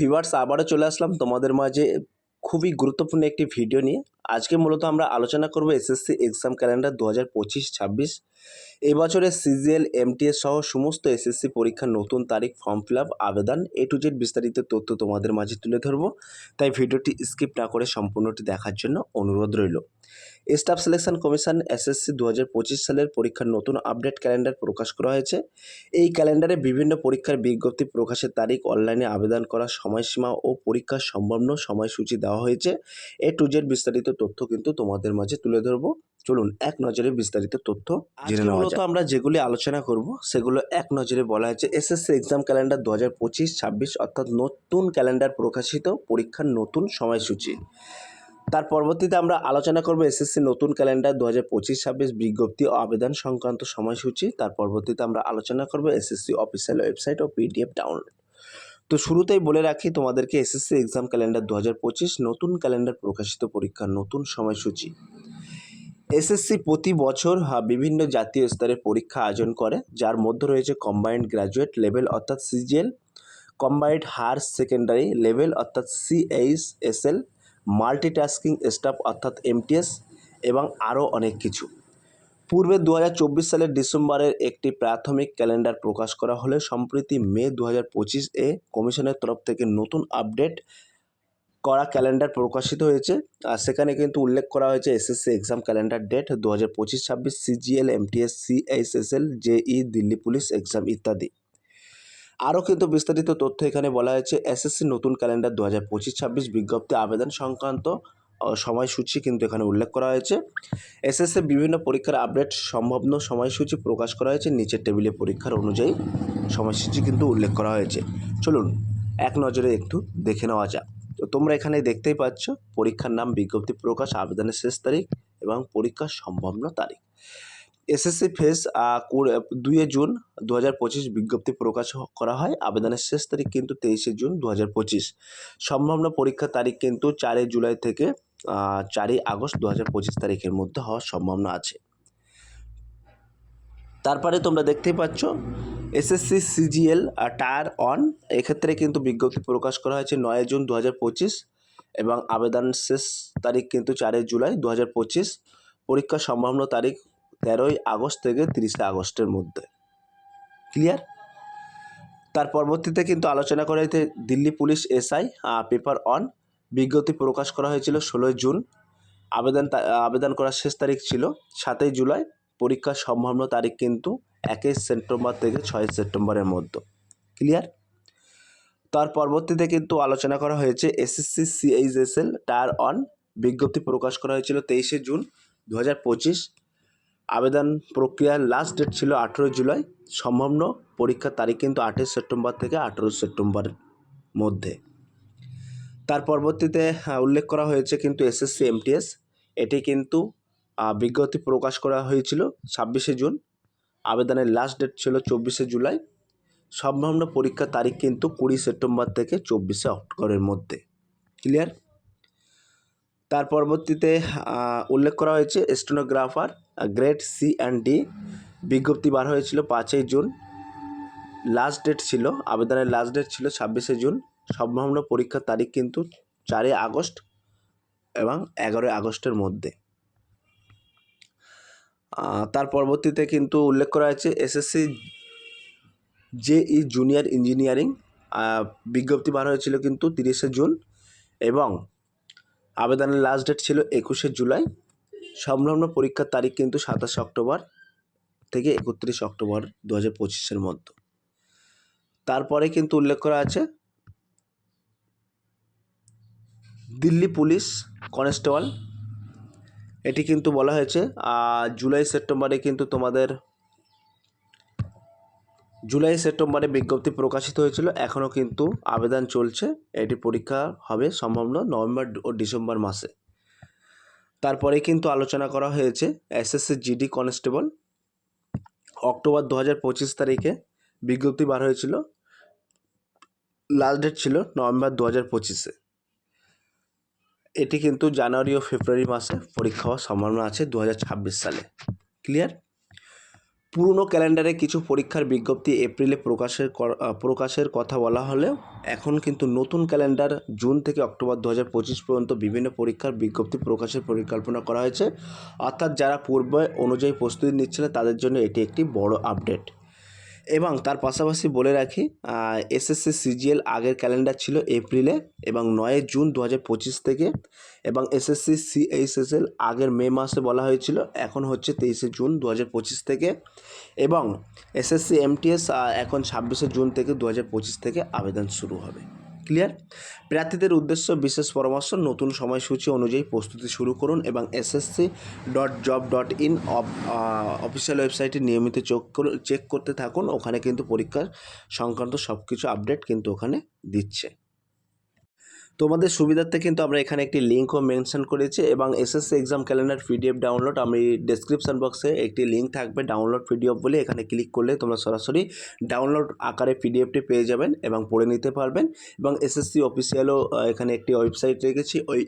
Viewers আবারও চলে আসলাম তোমাদের মাঝে খুবই গুরুত্বপূর্ণ একটি ভিডিও নিয়ে। আজকে মূলত আমরা আলোচনা করব এসএসসি এক্সাম ক্যালেন্ডার দু হাজার পঁচিশ ছাব্বিশ। এবছরের সিজিএল এমটিএস সহ সমস্ত এসএসসি পরীক্ষার নতুন তারিখ ফর্ম ফিল আপ আবেদন এ টু জেড বিস্তারিত তথ্য তোমাদের মাঝে তুলে ধরবো। তাই ভিডিওটি স্কিপ না করে সম্পূর্ণটি দেখার জন্য অনুরোধ রইল। স্টাফ সিলেকশন কমিশন এসএসসি দু হাজার পঁচিশ সালের পরীক্ষার নতুন আপডেট ক্যালেন্ডার প্রকাশ করা হয়েছে। এই ক্যালেন্ডারে বিভিন্ন পরীক্ষার বিজ্ঞপ্তি প্রকাশের তারিখ অনলাইনে আবেদন করার সময়সীমা ও পরীক্ষার সম্ভাব্য সময়সূচি দেওয়া হয়েছে। এ টু জেড বিস্তারিত তথ্য কিন্তু তোমাদের মাঝে তুলে ধরবো। চলুন এক নজরে বিস্তারিত তথ্য জেনে নেওয়া মূলত আমরা যেগুলি আলোচনা করব সেগুলো এক নজরে বলা হয়েছে। এসএসসি এক্সাম ক্যালেন্ডার দু হাজার পঁচিশ ছাব্বিশ অর্থাৎ নতুন ক্যালেন্ডার প্রকাশিত পরীক্ষার নতুন সময়সূচি। তার পরবর্তীতে আমরা আলোচনা করব এসএসসি নতুন ক্যালেন্ডার দু হাজার পঁচিশ ছাব্বিশ বিজ্ঞপ্তি ও আবেদন সংক্রান্ত সময়সূচি। তার পরবর্তীতে আমরা আলোচনা করব এসএসসি অফিসিয়াল ওয়েবসাইট ও পিডিএফ ডাউনলোড। তো শুরুতেই বলে রাখি, তোমাদেরকে এসএসসি এক্সাম ক্যালেন্ডার দু হাজার পঁচিশ নতুন ক্যালেন্ডার প্রকাশিত পরীক্ষার নতুন সময়সূচি। এসএসসি প্রতি বছর বিভিন্ন জাতীয় স্তরের পরীক্ষা আয়োজন করে। যার মধ্যে রয়েছে কম্বাইন্ড গ্র্যাজুয়েট লেভেল অর্থাৎ CGL combined higher secondary level অর্থাৎ সিএইচএসএল মাল্টিটাস্কিং স্টাফ অর্থাৎ এমটিএস এবং আরও অনেক কিছু। পূর্বে দু হাজার চব্বিশ সালের ডিসেম্বরের একটি প্রাথমিক ক্যালেন্ডার প্রকাশ করা হলে সম্প্রতি মে দু এ কমিশনের তরফ থেকে নতুন আপডেট করা ক্যালেন্ডার প্রকাশিত হয়েছে। আর সেখানে কিন্তু উল্লেখ করা হয়েছে এসএসসি এক্সাম ক্যালেন্ডার ডেট দু হাজার পঁচিশ ছাব্বিশ, CGL, MTS, CHSL, JE, Delhi police exam ইত্যাদি। আরও কিন্তু বিস্তারিত তথ্য এখানে বলা হয়েছে, এসএসসি নতুন ক্যালেন্ডার দু হাজার পঁচিশ ছাব্বিশ বিজ্ঞপ্তি আবেদন সংক্রান্ত সময়সূচি কিন্তু এখানে উল্লেখ করা হয়েছে। এসএসসি বিভিন্ন পরীক্ষার আপডেট সম্ভাব্য সময়সূচি প্রকাশ করা হয়েছে, নিচের টেবিলে পরীক্ষার অনুযায়ী সময়সূচি কিন্তু উল্লেখ করা হয়েছে। চলুন, এক নজরে একটু দেখে নেওয়া যাক। তো তোমরা এখানে দেখতেই পাচ্ছ, পরীক্ষার নাম, বিজ্ঞপ্তি প্রকাশ, আবেদনের শেষ তারিখ এবং পরীক্ষার সম্ভাব্য তারিখ। এসএসসি ফেস দুইয়ে জুন দু পঁচিশ বিজ্ঞপ্তি প্রকাশ করা হয়। আবেদনের শেষ তারিখ কিন্তু তেইশে জুন দু পঁচিশ। সম্ভাব্য পরীক্ষার তারিখ কিন্তু চারই জুলাই থেকে চারই আগস্ট দু পঁচিশ তারিখের মধ্যে হওয়ার সম্ভাবনা আছে। তারপরে তোমরা দেখতেই পাচ্ছ, এসএসসি সিজিএল টায়ার অন। এক্ষেত্রে কিন্তু বিজ্ঞপ্তি প্রকাশ করা হয়েছে নয় জুন দু হাজার পঁচিশ এবং আবেদন শেষ তারিখ কিন্তু চারই জুলাই দু হাজার পঁচিশ। পরীক্ষার সম্ভাব্য তারিখ তেরোই আগস্ট থেকে তিরিশে আগস্টের মধ্যে। ক্লিয়ার তার পরবর্তীতে কিন্তু আলোচনা করা হয়েছে Delhi police SI paper on বিজ্ঞপ্তি প্রকাশ করা হয়েছিল ষোলোই জুন। আবেদন আবেদন করার শেষ তারিখ ছিল সাতই জুলাই। পরীক্ষার সম্ভাব্য তারিখ কিন্তু একই সেপ্টেম্বর থেকে ছয় সেপ্টেম্বরের মধ্যে। ক্লিয়ার তার পরবর্তীতে কিন্তু আলোচনা করা হয়েছে এসএসসি, সিএইচএসএল, টায়ার অন বিজ্ঞপ্তি প্রকাশ করা হয়েছিল তেইশে জুন দু হাজার পঁচিশ। আবেদন প্রক্রিয়ার লাস্ট ডেট ছিল আঠেরোই জুলাই। সম্ভাব্য পরীক্ষার তারিখ কিন্তু আঠেরো সেপ্টেম্বর থেকে আঠেরো সেপ্টেম্বরের মধ্যে। তার পরবর্তীতে উল্লেখ করা হয়েছে কিন্তু এসএসসি এমটিএস এটি কিন্তু বিজ্ঞপ্তি প্রকাশ করা হয়েছিল ছাব্বিশে জুন। আবেদনের লাস্ট ডেট ছিল চব্বিশে জুলাই। সম্ভাব্য পরীক্ষার তারিখ কিন্তু কুড়ি সেপ্টেম্বর থেকে চব্বিশে অক্টোবরের মধ্যে। ক্লিয়ার তার পরবর্তীতে উল্লেখ করা হয়েছে stenographer grade C and D. বিজ্ঞপ্তি বার হয়েছিল পাঁচই জুন। লাস্ট ডেট ছিল, আবেদনের লাস্ট ডেট ছিল ছাব্বিশে জুন। সম্ভাব্য পরীক্ষার তারিখ কিন্তু চারই আগস্ট এবং এগারোই আগস্টের মধ্যে। তার পরবর্তীতে কিন্তু উল্লেখ করা হয়েছে এসএসসি জেই জুনিয়র ইঞ্জিনিয়ারিং। বিজ্ঞপ্তি বার হয়েছিল কিন্তু তিরিশে জুন এবং আবেদনের লাস্ট ডেট ছিল একুশে জুলাই। সম্ভাব্য পরীক্ষার তারিখ কিন্তু সাতাশে অক্টোবর থেকে একত্রিশ অক্টোবর দু হাজার পঁচিশের মধ্যে। তারপরে কিন্তু উল্লেখ করা আছে, দিল্লি পুলিশ কনস্টেবল, এটি কিন্তু বলা হয়েছে জুলাই সেপ্টেম্বরে কিন্তু তোমাদের জুলাই সেপ্টেম্বরে বিজ্ঞপ্তি প্রকাশিত হয়েছিল। এখনও কিন্তু আবেদন চলছে। এটি পরীক্ষা হবে সম্ভাব্য নভেম্বর ও ডিসেম্বর মাসে। তারপরে কিন্তু আলোচনা করা হয়েছে এসএসসি জিডি কনস্টেবল। অক্টোবর দু হাজার পঁচিশ তারিখে বিজ্ঞপ্তি বার হয়েছিল। লাস্ট ডেট ছিল নভেম্বর দু হাজার পঁচিশে। এটি কিন্তু জানুয়ারি ও ফেব্রুয়ারি মাসে পরীক্ষা হওয়ার সম্ভাবনা আছে দু হাজার ছাব্বিশ সালে। ক্লিয়ার? পুরনো ক্যালেন্ডারে কিছু পরীক্ষার বিজ্ঞপ্তি এপ্রিলে প্রকাশের প্রকাশের কথা বলা হলেও এখন কিন্তু নতুন ক্যালেন্ডার জুন থেকে অক্টোবর দু হাজার পঁচিশ পর্যন্ত বিভিন্ন পরীক্ষার বিজ্ঞপ্তি প্রকাশের পরিকল্পনা করা হয়েছে। অর্থাৎ যারা পূর্বে অনুযায়ী প্রস্তুতি নিচ্ছিলেন তাদের জন্য এটি একটি বড় আপডেট। এবং তার পাশাপাশি বলে রাখি এসএসসি সিজিএল আগের ক্যালেন্ডার ছিল এপ্রিলে এবং নয় জুন দু হাজার পঁচিশ থেকে এবং এসএসসি সিএইচএসএল আগের মে মাসে বলা হয়েছিল, এখন হচ্ছে তেইশে জুন দু হাজার পঁচিশ থেকে এবং এসএসসি এমটিএস এখন ছাব্বিশে জুন থেকে দু হাজার পঁচিশ থেকে আবেদন শুরু হবে। ক্লিয়ার প্রার্থীদের উদ্দেশ্য বিশেষ পরামর্শ, নতুন সময়সূচি অনুযায়ী প্রস্তুতি শুরু করুন এবং SSC dot job dot in official ওয়েবসাইটে নিয়মিত চোখ চেক করতে থাকুন। ওখানে কিন্তু পরীক্ষার সংক্রান্ত সব কিছু আপডেট কিন্তু ওখানে দিচ্ছে। তোমাদের সুবিধার্থে কিন্তু আমরা এখানে একটি লিঙ্কও মেনশন করেছি এবং SSC exam calendar PDF download, আমি ডেসক্রিপশন বক্সে একটি লিঙ্ক থাকবে ডাউনলোড পিডিএফ বলে, এখানে ক্লিক করলে তোমরা সরাসরি ডাউনলোড আকারে পিডিএফটি পেয়ে যাবেন এবং পড়ে নিতে পারবেন এবং এসএসসি অফিসিয়ালও এখানে একটি ওয়েবসাইট রেখেছি, ওই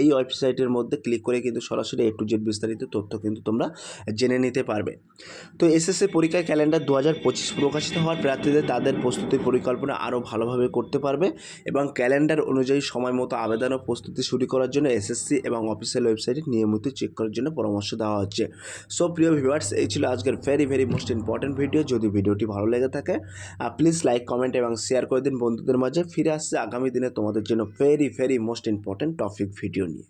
এই ওয়েবসাইটের মধ্যে ক্লিক করে কিন্তু সরাসরি এ টু জেড বিস্তারিত তথ্য কিন্তু তোমরা জেনে নিতে পারবে। তো এসএসসি পরীক্ষার ক্যালেন্ডার দু হাজার পঁচিশ প্রকাশিত হওয়ার প্রার্থীদের তাদের প্রস্তুতির পরিকল্পনা আরও ভালোভাবে করতে পারবে এবং ক্যালেন্ডার অনুযায়ী সময় মতো আবেদন ও প্রস্তুতি শুরু করার জন্য এসএসসি এবং অফিসিয়াল ওয়েবসাইটে নিয়মিত চেক করার জন্য পরামর্শ দেওয়া হচ্ছে। সো প্রিয় ভিউয়ার্স এই ছিল আজকের very very most important video যদি ভিডিওটি ভালো লেগে থাকে প্লিজ লাইক কমেন্ট এবং শেয়ার করে দিন বন্ধুদের মাঝে। ফিরে আসছে আগামী দিনে তোমাদের জন্য very very most important topic video নিয়ে।